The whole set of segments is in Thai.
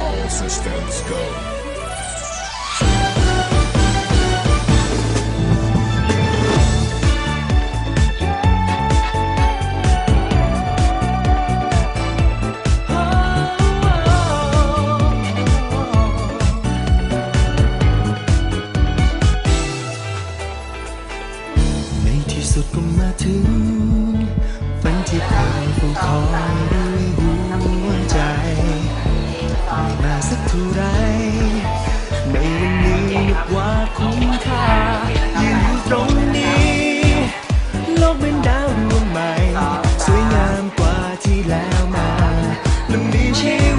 All systems go. ท่าไรในวันนี้นับว่าคุ้มค่ายืนอยู่ตรงนี้ โลกเป็นดาวดวงใหม่ สวยงามกว่าที่แล้วมาลมดีชีวิ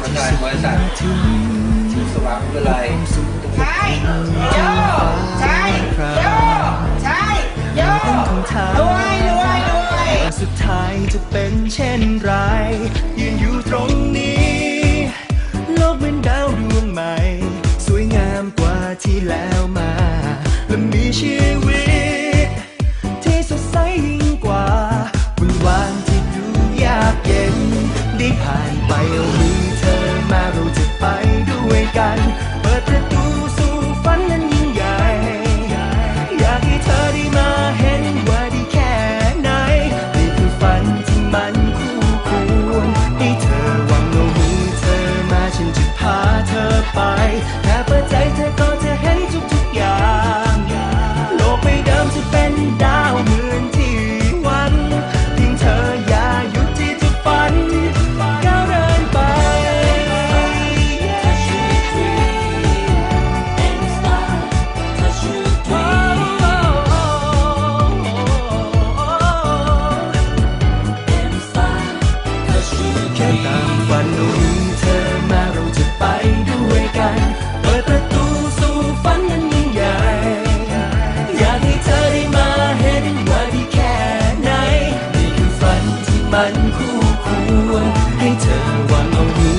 เป็นใระธานบริที่สว่างวิไรใช่โยใช่โยใช่โยรวยรวยรวยสุดท้ายจะเป็นเช่นไรยืนอยู่ตรงนี้ โลกเป็นดาวดวงใหม่ สวยงามกว่าที่แล้วมาและมีชีวิต ที่สดใสยิ่งกว่าวุ่นวานที่ดูยากเย็นได้ผ่านไปหรือ I know you